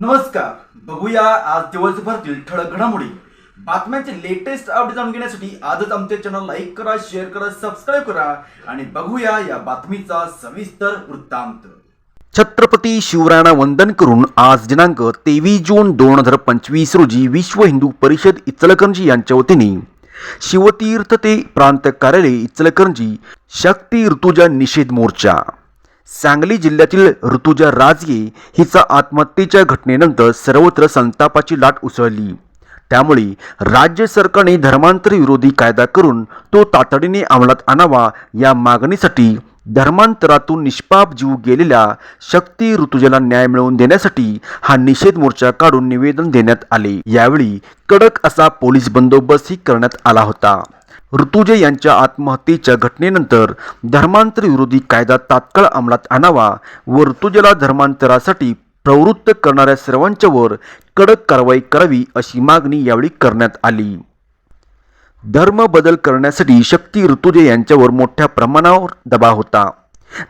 नमस्कार. बघूया आज दिवसभरातील ठळक घडामोडी. बातम्यांचे लेटेस्ट अपडेट जाणून घेण्यासाठी आजच आमच्या चॅनल लाईक करा शेअर करा सबस्क्राईब करा आणि बघूया या बातमीचा सविस्तर वृत्तांत. छत्रपती शिवरायांना वंदन करून आज दिनांक तेवीस जून दोन हजार पंचवीस रोजी विश्व हिंदू परिषद इचलकरंजी यांच्या वतीने शिवतीर्थ ते प्रांत कार्यालय इचलकरंजी शक्ती ऋतुजा निषेध मोर्चा. सांगली जिल्ह्यातील ऋतुजा राजगे हिचा आत्महत्येच्या घटनेनंतर सर्वत्र संतापाची लाट उसळली. त्यामुळे राज्य सरकारने धर्मांतर विरोधी कायदा करून तो तातडीने अंमलात आणावा या मागणीसाठी धर्मांतरातून निष्पाप जीव गेलेल्या शक्ती ऋतुजाला न्याय मिळवून देण्यासाठी हा निषेध मोर्चा काढून निवेदन देण्यात आले. यावेळी कडक असा पोलीस बंदोबस्तही करण्यात आला होता. ऋतुजे यांच्या आत्महत्येच्या घटनेनंतर धर्मांतर विरोधी कायदा तात्काळ अंमलात आणावा व ऋतुजेला धर्मांतरासाठी प्रवृत्त करणाऱ्या सर्वांच्यावर कडक कारवाई करावी अशी मागणी यावेळी करण्यात आली. धर्म बदल करण्यासाठी शक्ती ऋतुजे यांच्यावर मोठ्या प्रमाणावर दबाव होता.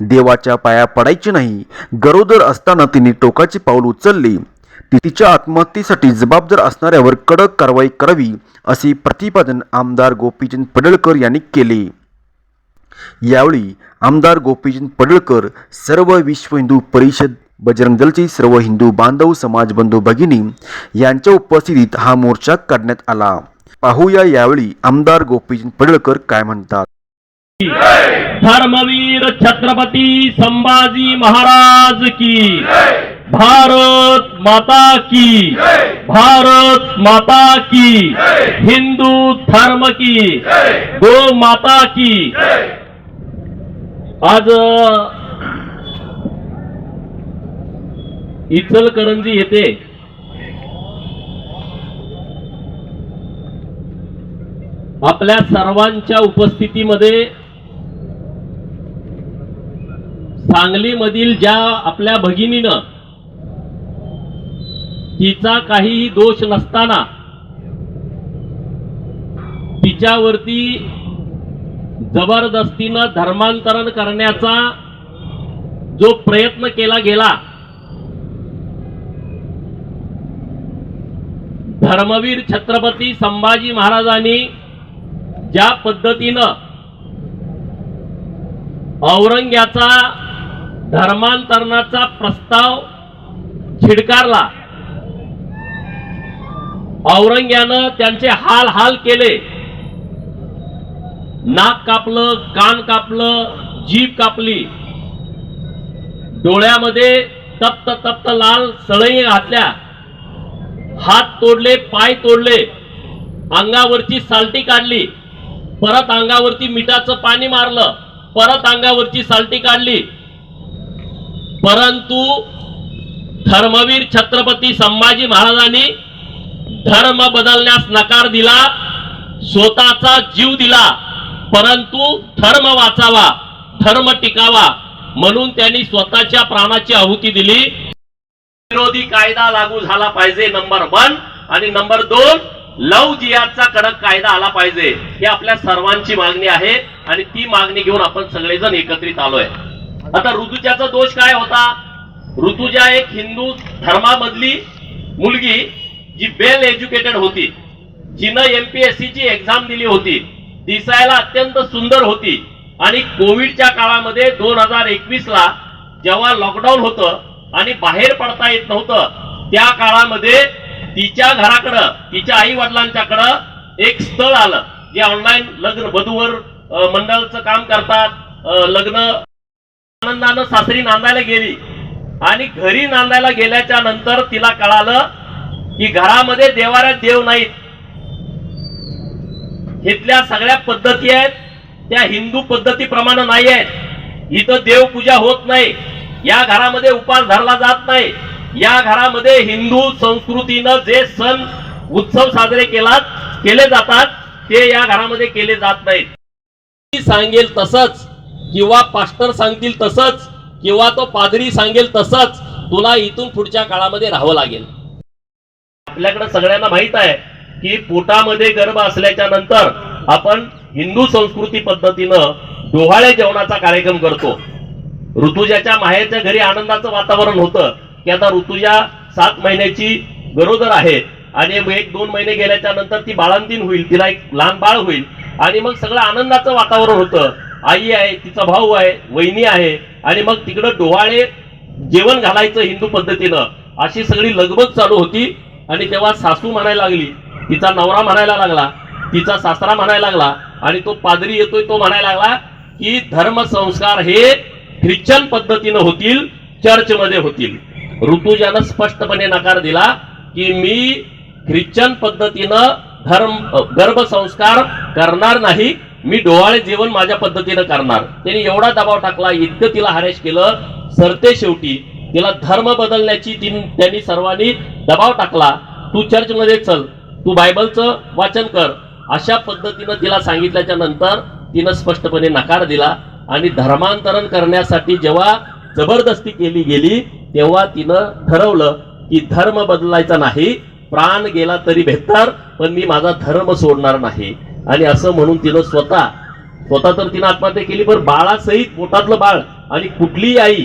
देवाच्या पाया पडायची नाही गरोदर असताना तिने टोकाचे पाऊल उचलले. तिच्या आत्महत्येसाठी जबाबदार असणाऱ्यावर कडक कारवाई करावी असे प्रतिपादन आमदार गोपीचंद पडळकर यांनी केले. यावेळी आमदार गोपीचंद पडळकर सर्व विश्व हिंदू परिषद बजरंग दलचे सर्व हिंदू बांधव समाज बंधू भगिनी यांच्या उपस्थितीत हा मोर्चा काढण्यात आला. पाहूया यावेळी आमदार गोपीचंद पडळकर काय म्हणतात. धर्मवीर छत्रपती संभाजी महाराज की भारत माता की। भारत माता की। हिंदू धर्म की। गो माता की। आज इचलकरंजी येथे आपल्या सर्वांच्या उपस्थितीमध्ये सांगलीमधील ज्या आपल्या भगिनीनं तिचा काहीही दोष नसताना तिच्यावरती जबरदस्तीनं धर्मांतरण करण्याचा जो प्रयत्न केला गेला धर्मवीर छत्रपती संभाजी महाराजांनी ज्या पद्धतीनं औरंग्याचा धर्मांतरणाचा प्रस्ताव छिडकारला औरंग्यानं त्यांचे हाल हाल केले. नाक कापलं कान कापलं जीभ कापली. डोळ्यामध्ये तप्त तप्त लाल सळई घातल्या. हात तोडले पाय तोडले. अंगावरची सालटी काढली. परत अंगावरती मिठाचं पाणी मारलं. परत अंगावरची सालटी काढली. परंतु धर्मवीर छत्रपती संभाजी महाराजांनी धर्म बदलण्यास नकार दिला स्वतःचा जीव दिला परंतु धर्म वाचावा धर्म टिकावा म्हणून त्यांनी स्वतःच्या प्राणाची आहुती दिली. विरोधी कायदा लागू झाला पाहिजे नंबर वन आणि नंबर दोन लव जिहादचा कडक कायदा आला पाहिजे. ही आपल्या सर्वांची मागणी आहे आणि ती मागणी घेऊन आपण सगळेजण एकत्रित आलोय. आता ऋतुजाचा दोष काय होता? ऋतुजा एक हिंदू धर्मामधली मुलगी जी वेल एज्युकेटेड होती जिनं एमपीएससी ची एक्झाम दिली होती दिसायला अत्यंत सुंदर होती. आणि कोविडच्या काळामध्ये दोन हजार एकवीस ला जेव्हा लॉकडाऊन होतं आणि बाहेर पडता येत नव्हतं त्या काळामध्ये तिच्या घराकडं तिच्या आई वडिलांच्याकडं एक स्थळ आलं जे ऑनलाईन लग्न वधूवर मंडळाचं काम करतात लग्न. आनंदानं सासरी नांदायला गेली. आणि घरी नांदायला गेल्याच्यानंतर तिला कळालं की घरामध्ये देवाऱ्यात देव नाहीत. इथल्या सगळ्या पद्धती आहेत त्या हिंदू पद्धतीप्रमाणे नाही आहेत. इथं देवपूजा होत नाही. या घरामध्ये उपास धरला जात नाही. या घरामध्ये हिंदू संस्कृतीनं जे सण उत्सव साजरे केला केले जातात ते या घरामध्ये केले जात नाहीत. सांगेल तसंच किंवा पास्टर सांगतील तसंच किंवा तो पादरी सांगेल तसंच तुला इथून पुढच्या काळामध्ये राहावं लागेल. आपल्याकडे सगळ्यांना माहीत आहे की पोटामध्ये गर्भ असल्याच्या नंतर आपण हिंदू संस्कृती पद्धतीनं डोहाळे जेवणाचा कार्यक्रम करतो. ऋतुजाच्या माहेरच्या घरी आनंदाचं वातावरण होतं की आता ऋतुजा सात महिन्याची गरोदर आहे आणि एक दोन महिने गेल्याच्यानंतर ती बाळांतीन होईल तिला एक लहान बाळ होईल आणि मग सगळं आनंदाचं वातावरण होतं. आई आहे तिचा भाऊ आहे वहिनी आहे आणि मग तिकडं डोहाळे जेवण घालायचं हिंदू पद्धतीनं अशी सगळी लगबग चालू होती. आणि तेव्हा सासू म्हणायला लागली तिचा नवरा म्हणायला लागला तिचा सासरा म्हणायला लागला आणि तो पादरी येतोय तो म्हणायला लागला की धर्मसंस्कार हे ख्रिश्चन पद्धतीनं होतील चर्चमध्ये होतील. ऋतुजानं स्पष्टपणे नकार दिला की मी ख्रिश्चन पद्धतीनं धर्म गर्भसंस्कार करणार नाही मी डोहाळे जेवण माझ्या पद्धतीनं करणार. त्यांनी एवढा दबाव टाकला इतकं तिला हरेश केलं सरते शेवटी तिला धर्म बदलण्याची त्यांनी सर्वांनी दबाव टाकला तू चर्चमध्ये चल तू बायबलचं वाचन कर. अशा पद्धतीनं तिला सांगितल्याच्या नंतर तिनं स्पष्टपणे नकार दिला आणि धर्मांतरण करण्यासाठी जेव्हा जबरदस्ती केली गेली तेव्हा तिनं ठरवलं की धर्म बदलायचा नाही प्राण गेला तरी बेहतर पण मी माझा धर्म सोडणार नाही. आणि असं म्हणून तिनं स्वतः स्वतः तर तिनं आत्महत्या केली पण बाळासहित पोटातलं बाळ आणि कुठलीही आई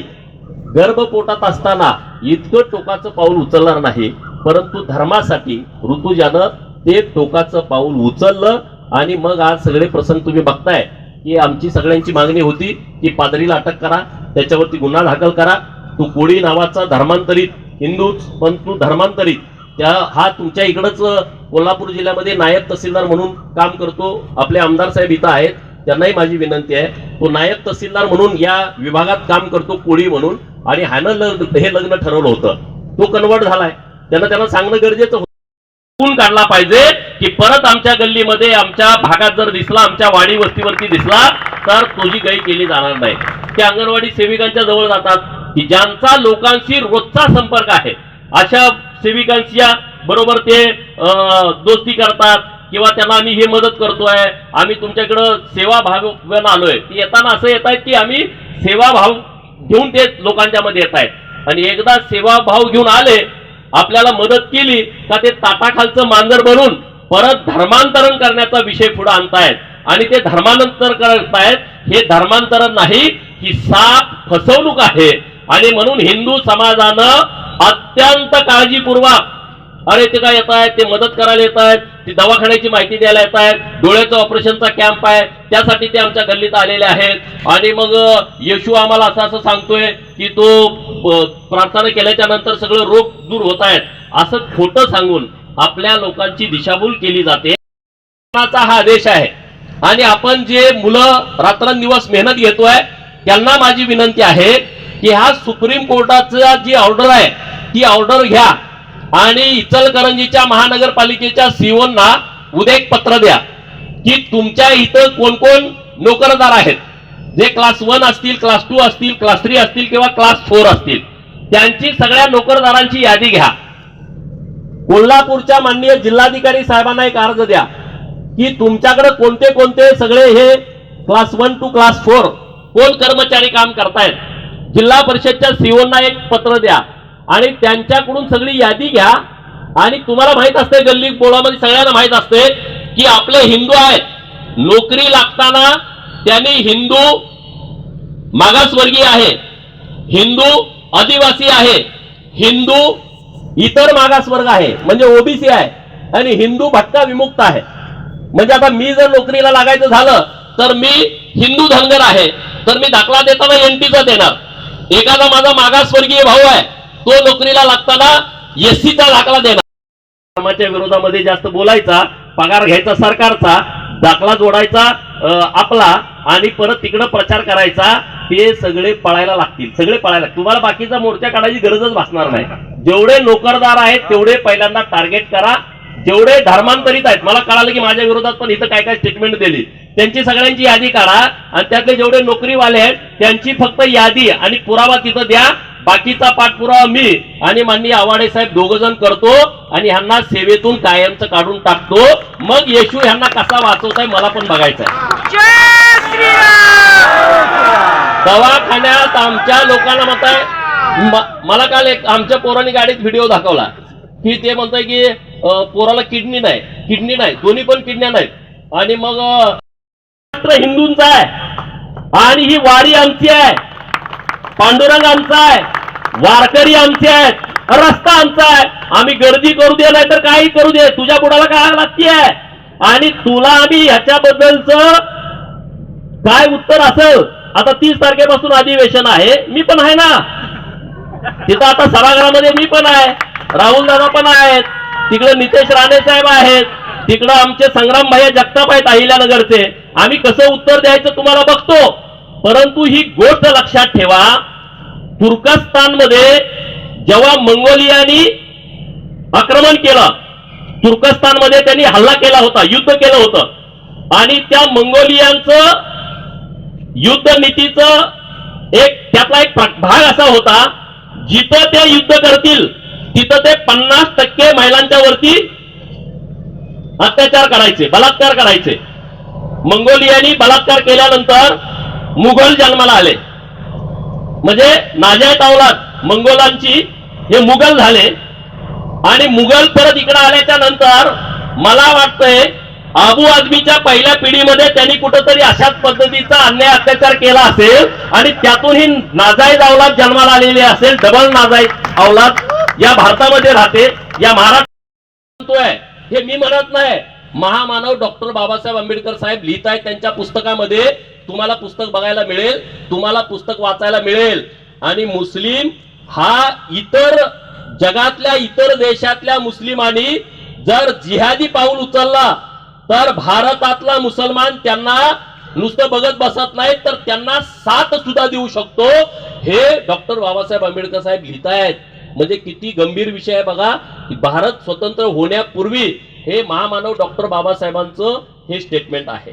गर्भ पोटात असताना इतकं टोकाचं पाऊल उचलणार नाही परंतु धर्मासाठी ऋतुजानं ते टोकाचं पाऊल उचललं आणि मग आज सगळे प्रसंग तुम्ही बघताय की आमची सगळ्यांची मागणी होती की पादरीला अटक करा त्याच्यावरती गुन्हा दाखल करा. तू कोळी नावाचा धर्मांतरित हिंदूच पण तू धर्मांतरित. त्या हा तुमच्या इकडंच कोल्हापूर जिल्ह्यामध्ये नायब तहसीलदार म्हणून काम करतो आपले आमदार साहेब इथं आहेत. त्यांनाही माझी विनंती आहे. तो नायब तहसीलदार म्हणून या विभागात काम करतो कोळी म्हणून. आणि ह्यानं लग्न हे लग्न ठरवलं होतं. तो कन्वर्ट झालाय. त्यांना त्यांना सांगणं गरजेचं होतं. काढला पाहिजे की परत आमच्या गल्लीमध्ये आमच्या भागात जर दिसला आमच्या वाडी वस्तीवरती दिसला तर तुझी गई केली जाणार नाही. ते अंगणवाडी सेविकांच्या जवळ जातात. की ज्यांचा लोकांशी रोजचा संपर्क आहे अशा सेविकांच्या बरोबर ते अं, दोस्ती करतात. किंवा त्यांना आम्ही हे मदत करतोय आम्ही तुमच्याकडं सेवा भाव आलोय. ती येताना असं येत आहेत की आम्ही सेवा भाव घेऊन ते लोकांच्या मध्ये येत आहेत आणि एकदा सेवा भाव घेऊन आले आपल्याला मदत केली का ते ताटाखालचं मांजर बनून परत धर्मांतरण करण्याचा विषय पुढे आणतायत. आणि ते धर्मांतर करतायत हे धर्मांतरण नाही ही साप फसवणूक आहे. आणि म्हणून हिंदू समाजानं अत्यंत काळजीपूर्वक अरे ते काय येत आहेत? ते मदत करायला येत आहेत. ते दवाखान्याची माहिती द्यायला येत आहेत. डोळ्याचं ऑपरेशनचा कॅम्प आहे. त्यासाठी ते आमच्या गल्लीत आलेले आहेत. आणि मग येशू आम्हाला असं असं सांगतोय की तो प्रार्थना केल्याच्यानंतर सगळं रोग दूर होत आहेत. असं खोटं सांगून आपल्या लोकांची दिशाभूल केली जाते. हा आदेश आहे. आणि आपण जे मुलं रात्रंदिवस मेहनत घेतोय त्यांना माझी विनंती आहे की हा सुप्रीम कोर्टाचा जी ऑर्डर आहे ती ऑर्डर घ्या. आणि इचलकरंजीच्या महानगरपालिकेच्या सीओना उद्या एक पत्र द्या की तुमच्या इथं कोण कोण नोकरदार आहेत. जे क्लास वन असतील क्लास टू असतील क्लास थ्री असतील किंवा क्लास फोर असतील. त्यांची सगळ्या नोकरदारांची यादी घ्या. कोल्हापूरच्या माननीय जिल्हाधिकारी साहेबांना एक अर्ज द्या की तुमच्याकडे कोणते कोणते सगळे हे class one two class four कोण कर्मचारी काम करतायत. जिल्हा परिषदच्या सीओना एक पत्र द्या. आणि त्यांच्याकडून सगळी यादी घ्या. आणि तुम्हाला माहीत असते गल्ली बोळामध्ये सगळ्यांना माहीत असते की आपले हिंदू आहेत. नोकरी लागताना त्यांनी हिंदू मागासवर्गीय आहे हिंदू आदिवासी आहे हिंदू इतर मागासवर्ग आहे. म्हणजे ओबीसी आहे. आणि हिंदू भटका विमुक्त आहे. म्हणजे आता मी जर नोकरीला लागायचं झालं तर मी हिंदू धनगर आहे. तर मी दाखला देताना एनटीचा देणार. एखादा माझा मागासवर्गीय भाऊ आहे. तो नोकरीला लागताना एससीचा दाखला देणार. विरोधामध्ये जास्त बोलायचा पगार घ्यायचा सरकारचा दाखला जोडायचा आपला आणि परत तिकडं प्रचार करायचा ते सगळे पळायला लागतील सगळे पळायला तुम्हाला बाकीचा मोर्चा काढायची गरजच भासणार नाही. जेवढे नोकरदार आहेत तेवढे पहिल्यांदा टार्गेट करा. जेवढे धर्मांतरित आहेत मला कळालं की माझ्या विरोधात पण इथं काय काय स्टेटमेंट दिली. त्यांची सगळ्यांची यादी काढा आणि त्यातले जेवढे नोकरीवाले आहेत त्यांची फक्त यादी आणि पुरावा तिथं द्या बाकीचा पाठपुरावा मी आणि माननीय आवाडे साहेब दोघ जण करतो आणि ह्यांना सेवेतून कायमचं काढून टाकतो. मग येशू ह्यांना कसा वाचवताय मला पण बघायचं आहे दवाखान्यात आमच्या लोकांना म्हणताय म- मला काल एक आमच्या पोरांनी गाडीत व्हिडिओ दाखवला. की ते म्हणताय की पोराला किडनी नाही किडनी नाही दोन्ही पण किडन्या नाहीत. आणि मग हिंदूंचा आहे. आणि ही वारी आमची आहे. पांडुरंग आमचा आहे. वारकरी आमचे आहेत. रस्ता आमचा आहे. आम्ही गर्दी करू दे नाही तर काही करू दे. तुझ्या कुणाला काय लागती आहे? आणि तुला आम्ही ह्याच्याबद्दलच काय उत्तर असेल? आता तीस तारखेपासून अधिवेशन आहे. मी पण आहे ना. तिथं आता सभागृहामध्ये मी पण आहे. राहुल दादा पण आहेत. तिकडे नितेश राणे साहेब आहेत. तिकडं आमचे संग्राम भैया जगताप आहेत अहिल्यानगरचे. आम्ही कसं उत्तर द्यायचं तुम्हाला बघतो. परंतु ही गोष्ट लक्षात ठेवा तुर्कस्तानमध्ये जेव्हा मंगोलियानी आक्रमण केलं तुर्कस्तानमध्ये त्यांनी हल्ला केला होता युद्ध केलं होतं. आणि त्या मंगोलियांचं युद्ध नीतीचं एक त्यातला एक भाग असा होता जिथं ते युद्ध करतील तिथं ते पन्नास टक्के महिलांच्या वरती अत्याचार करायचे बलात्कार करायचे. मंगोलियानी बलात्कार केल्यानंतर मुघल जन्माला आले. म्हणजे नाजायत अवलाद मंगोलांची हे मुघल झाले. आणि मुघल परत इकडे आल्याच्यानंतर मला वाटतंय आबू आदमीच्या पहिल्या पिढीमध्ये त्यांनी कुठंतरी अशाच पद्धतीचा अन्याय अत्याचार केला असेल आणि त्यातूनही नाजाईद अवलाद जन्माला आलेली असेल डबल नाजाईद अवलाद या भारतामध्ये राहते या महाराष्ट्र हे मी म्हणत नाही. महामानव डॉक्टर बाबासाहेब आंबेडकर साहेब लिहित आहेत त्यांच्या पुस्तकामध्ये. तुम्हाला पुस्तक बघायला मिळेल तुम्हाला पुस्तक वाचायला मिळेल. आणि मुस्लिम हा इतर जगातल्या इतर देशातल्या मुस्लिमांनी जर जिहादी पाऊल उचलला तर भारतातला मुसलमान त्यांना नुसतं बघत बसत नाही तर त्यांना साथ सुद्धा देऊ शकतो. हे डॉक्टर बाबासाहेब आंबेडकर साहेब लिहितायत. म्हणजे किती गंभीर विषय आहे बघा. भारत स्वतंत्र होण्यापूर्वी हे महामानव डॉक्टर बाबासाहेबांचं हे स्टेटमेंट आहे.